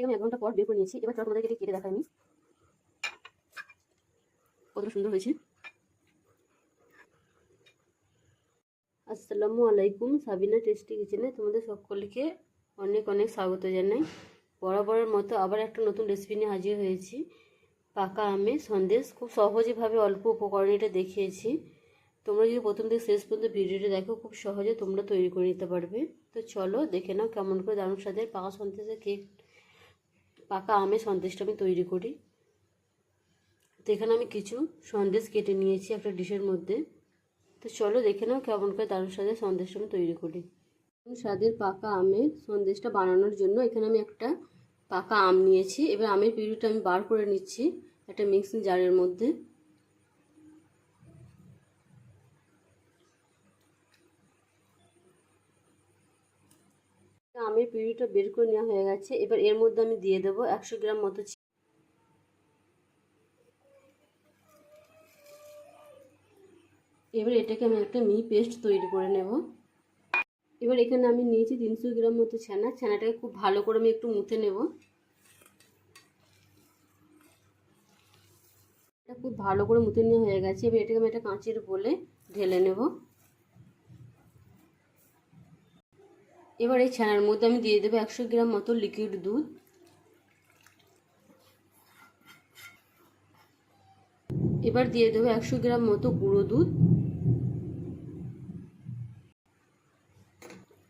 ঠিক আমি এক ঘণ্টা পর বের করে নিয়েছি। এবার চলো তোমাদেরকে এটা কেটে দেখাই আমি। কতটা সুন্দর হয়েছে। আসসালামু আলাইকুম, সাবিনা টেস্টি কিচেনে তোমাদের সকলকে অনেক অনেক স্বাগত জানাই। বরাবরের মতো আবার একটা নতুন রেসিপি নিয়ে হাজির হয়েছি। পাকা আমে সন্দেশ, খুব সহজেভাবে অল্প উপকরণে এটা দেখিয়েছি। তোমরা যদি প্রথম থেকে শেষ পর্যন্ত ভিডিওটা দেখো, খুব সহজে তোমরা তৈরি করে নিতে পারবে। তো চলো দেখে নাও কেমন করে দারুণ স্বাদের পাকা সন্দেশের কেক পাকা আমের সন্দেশটা আমি তৈরি করি। তো এখানে আমি কিছু সন্দেশ কেটে নিয়েছি একটা ডিশের মধ্যে। তো চলো দেখে নাও কেমন করে দারুণ সাথে সন্দেশটা আমি তৈরি করি। স্বাদের পাকা আমের সন্দেশটা বানানোর জন্য এখানে আমি একটা পাকা আম নিয়েছি। এবার আমের পিউরিটা আমি বার করে নিচ্ছি একটা মিক্সিং জারের মধ্যে। আমের পিউরিটা বের করে নেওয়া হয়ে গেছে। এবার এর মধ্যে আমি দিয়ে দেবো একশো গ্রাম মতো এবার এটাকে আমি একটা মি পেস্ট তৈরি করে নেব। এবার এখানে আমি নিয়েছি তিনশো গ্রাম মতো ছানা। ছানাটাকে খুব ভালো করে আমি একটু মুথে নেব। এটা খুব ভালো করে মুথে নেওয়া হয়ে গেছে। এবার এটাকে আমি একটা কাঁচের বলে ঢেলে নেব। এবার এই ছানার মধ্যে আমি দিয়ে দেবো একশো গ্রাম মতো লিকুইড দুধ। এবার দিয়ে দেবো একশো গ্রাম মতো গুঁড়ো দুধ।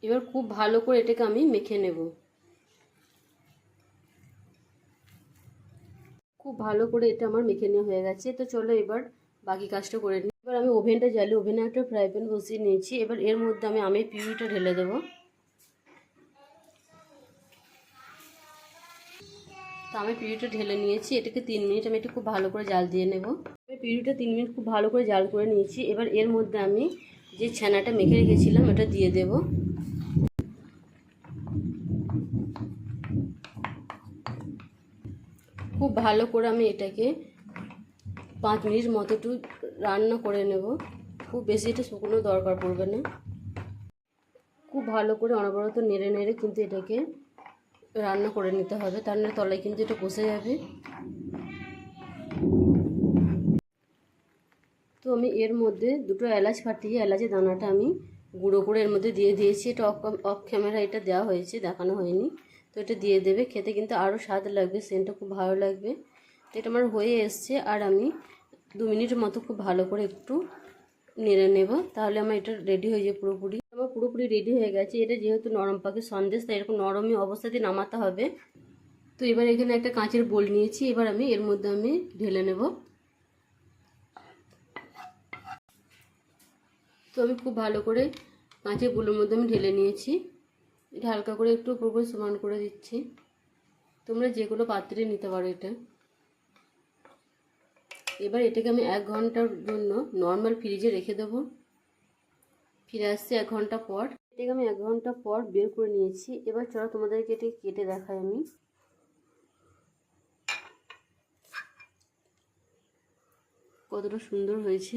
এবার খুব ভালো করে এটাকে আমি মেখে নেব। খুব ভালো করে এটা আমার মেখে নেওয়া হয়ে গেছে। তো চলো এবার বাকি কাজটা করে নিই। এবার আমি ওভেনটা জ্বালিয়ে, ওভেনে একটা ফ্রাই প্যান বসিয়ে নিয়েছি। এবার এর মধ্যে আমি আমের পিউরিটা ঢেলে দেবো। তো আমি পিউরিটা ঢেলে নিয়েছি, এটাকে তিন মিনিট আমি একটু খুব ভালো করে জাল দিয়ে নেব। আমি পিউরিটা তিন মিনিট খুব ভালো করে জাল করে নিয়েছি, এবার এর মধ্যে আমি যে ছানাটা মেখে রেখেছিলাম, ওটা দিয়ে দেব। খুব ভালো করে আমি এটাকে পাঁচ মিনিট মতো একটু রান্না করে নেব। খুব বেশি এটা শুকনো দরকার পড়বে না। খুব ভালো করে অনবরত নেড়ে নেড়ে কিন্তু এটাকে রান্না করে নিতে হবে। তার না তলায় কিন্তু এটা কষে যাবে। তো আমি এর মধ্যে দুটো এলাচ ফাটিয়ে, এলাচের দানাটা আমি গুঁড়ো করে এর মধ্যে দিয়ে দিয়েছি। এটা অফ অফ ক্যামেরা এটা দেওয়া হয়েছে, দেখানো হয়নি। তো এটা দিয়ে দেবে, খেতে কিন্তু আরও স্বাদ লাগবে, সেন্টটা খুব ভালো লাগবে। তো এটা আমার হয়ে এসছে আর আমি দু মিনিট মতো খুব ভালো করে একটু নেড়ে নেব। তাহলে আমার এটা রেডি হয়ে যাবে পুরোপুরি। পুরোপুরি রেডি হয়ে গেছে। এটা যেহেতু নরম পাখি সন্দেশ, তাই এরকম নরমই অবস্থাতে নামাতে হবে। তো এবার এখানে একটা কাঁচের বোল নিয়েছি। এবার আমি এর মধ্যে আমি ঢেলে নেব। তো আমি খুব ভালো করে কাঁচের বোলের মধ্যে আমি ঢেলে নিয়েছি। এটা হালকা করে একটু উপর করে সমান করে দিচ্ছি। তোমরা যে কোনো পাত্রে নিতে পারো এটা। এবার এটাকে আমি এক ঘণ্টার জন্য নর্মাল ফ্রিজে রেখে দেবো। ফিরে আসছি এক ঘণ্টা পর। এটাকে আমি এক ঘণ্টা পর বের করে নিয়েছি। এবার চলো তোমাদেরকে এটি কেটে দেখাই আমি। কতটা সুন্দর হয়েছে।